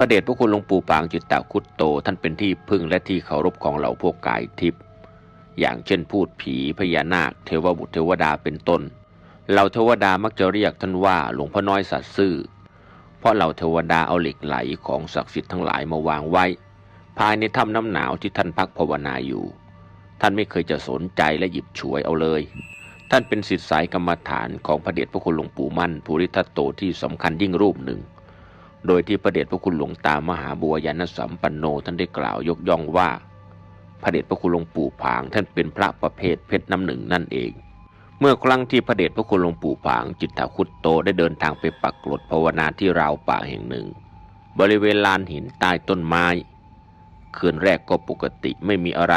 พระเดชพระคุณหลวงปู่ปางจิตตคุตโต ท่านเป็นที่พึ่งและที่เคารพของเหล่าพวกกายทิพย์อย่างเช่นพูดผีพญานาค เทวบุตรเทวดาเป็นต้น เหล่าเทวดามักจะเรียกท่านว่าหลวงพ่อน้อยสัตว์ซื่อ เพราะเหล่าเทวดาเอาเหล็กไหลของศักดิ์สิทธิ์ทั้งหลายมาวางไว้ ภายในถ้ำน้ำหนาวที่ท่านพักภาวนาอยู่ ท่านไม่เคยจะสนใจและหยิบฉวยเอาเลย ท่านเป็นศิษย์สายกรรมฐานของพระเดชพระคุณหลวงปู่มั่นภูริทัตโตที่สำคัญยิ่งรูปหนึ่ง โดยที่พระเดชพระคุณหลวงตามหาบัวยานสัมปันโนท่านได้กล่าวยกย่องว่า พระเดชพระคุณหลวงปู่ผางท่านเป็นพระประเภทเพชรน้ำหนึ่งนั่นเอง เมื่อครั้งที่พระเดชพระคุณหลวงปู่ผางจิตตคุตโตได้เดินทางไปปักกรดภาวนาที่ราวป่าแห่งหนึ่ง บริเวณลานหินใต้ต้นไม้คืนแรกก็ปกติไม่มีอะไร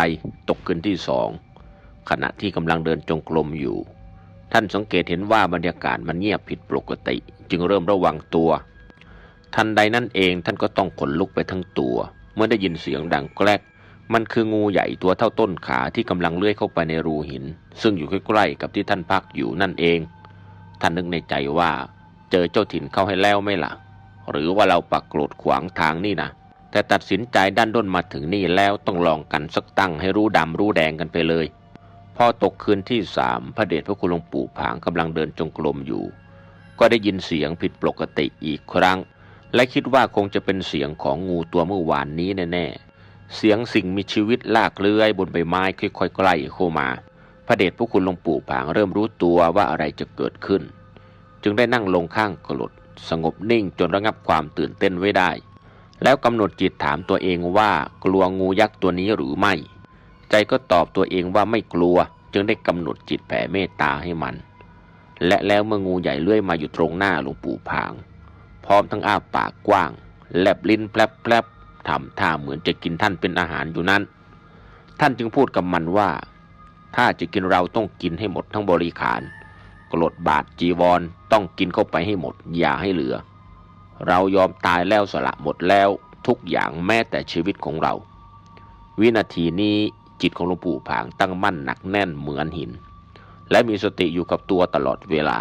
ตกคืนที่สองขณะที่กำลังเดินจงกรมอยู่ ท่านสังเกตเห็นว่าบรรยากาศมันเงียบผิดปกติ จึงเริ่มระวังตัว ทันใดนั่นเองท่านก็ต้องขนลุกไปทั้งตัว เมื่อได้ยินเสียงดังแกลกมันคืองูใหญ่ตัวเท่าต้นขาที่กำลังเลื้อยเข้าไปในรูหิน ซึ่งอยู่ใกล้ๆกับที่ท่านพักอยู่นั่นเอง ท่านนึกในใจว่า เจอเจ้าถิ่นเข้าให้แล้วไหม่ล่ะ หรือว่าเราปักโกรดขวางทางนี่นะแต่ตัดสินใจด้านด้นมาถึงนี่แล้วต้องลองกันสักตั้งให้รู้ดำรู้แดงกันไปเลย พอตกคืนที่สามพระเดชพระคุณหลวงปู่ผางกำลังเดินจงกรมอยู่ ก็ได้ยินเสียงผิดปกติอีกครั้ง และคิดว่าคงจะเป็นเสียงของงูตัวเมื่อวานนี้แน่ๆ เสียงสิ่งมีชีวิตลากเลื้อยบนใบไม้ค่อยๆใกล้เข้ามา พระเดชพระคุณหลวงปู่ผางเริ่มรู้ตัวว่าอะไรจะเกิดขึ้น จึงได้นั่งลงข้างกรดสงบนิ่งจนระงับความตื่นเต้นไว้ได้ แล้วกำหนดจิตถามตัวเองว่ากลัวงูยักษ์ตัวนี้หรือไม่ ใจก็ตอบตัวเองว่าไม่กลัว จึงได้กำหนดจิตแผ่เมตตาให้มัน และแล้วเมื่องูใหญ่เลื้อยมาอยู่ตรงหน้าหลวงปู่ผาง ร้อมทั้งอ้าปากกว้าง แลบลิ้นแผลบๆทำท่าเหมือนจะกินท่านเป็นอาหารอยู่นั้น ท่านจึงพูดกับมันว่า ถ้าจะกินเราต้องกินให้หมดทั้งบริขารกรดบาทจีวรต้องกินเข้าไปให้หมด อย่าให้เหลือ เรายอมตายแล้วสละหมดแล้วทุกอย่างแม้แต่ชีวิตของเรา วินาทีนี้จิตของหลวงปู่ผางตั้งมั่นหนักแน่นเหมือนหิน และมีสติอยู่กับตัวตลอดเวลา